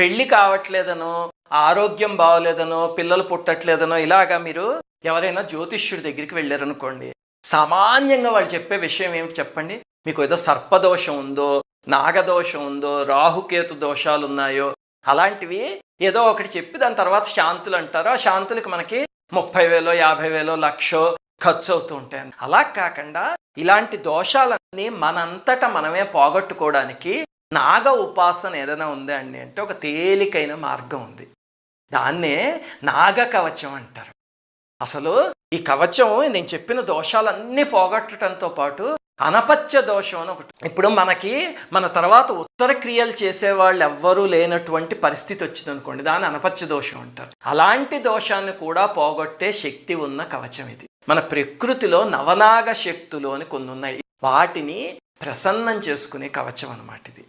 పెళ్ళి కావట్లేదనో ఆరోగ్యం బాగోలేదనో పిల్లలు పుట్టట్లేదనో ఇలాగా మీరు ఎవరైనా జ్యోతిష్యుడి దగ్గరికి వెళ్ళారనుకోండి సామాన్యంగా వాళ్ళు చెప్పే విషయం ఏమిటి చెప్పండి? మీకు ఏదో సర్పదోషం ఉందో నాగదోషం ఉందో రాహుకేతు దోషాలు ఉన్నాయో అలాంటివి ఏదో ఒకటి చెప్పి దాని తర్వాత శాంతులు అంటారు. ఆ శాంతులకి మనకి ముప్పై వేలో యాభై వేలో లక్షో ఖర్చు అవుతూ ఉంటాయి. అలా కాకుండా ఇలాంటి దోషాలన్నీ మనంతటా మనమే పోగొట్టుకోవడానికి నాగ ఉపాసన ఏదైనా ఉంది అండి అంటే ఒక తేలికైన మార్గం ఉంది. దాన్నే నాగ కవచం అంటారు. అసలు ఈ కవచం నేను చెప్పిన దోషాలన్నీ పోగొట్టడంతో పాటు అనపత్య దోషం అని ఒకటి. ఇప్పుడు మనకి మన తర్వాత ఉత్తర క్రియలు చేసేవాళ్ళు ఎవ్వరూ లేనటువంటి పరిస్థితి వచ్చింది అనుకోండి దాన్ని అనపత్య దోషం అంటారు. అలాంటి దోషాన్ని కూడా పోగొట్టే శక్తి ఉన్న కవచం ఇది. మన ప్రకృతిలో నవనాగ శక్తులు అని కొన్ని ఉన్నాయి. వాటిని ప్రసన్నం చేసుకునే కవచం అన్నమాట ఇది.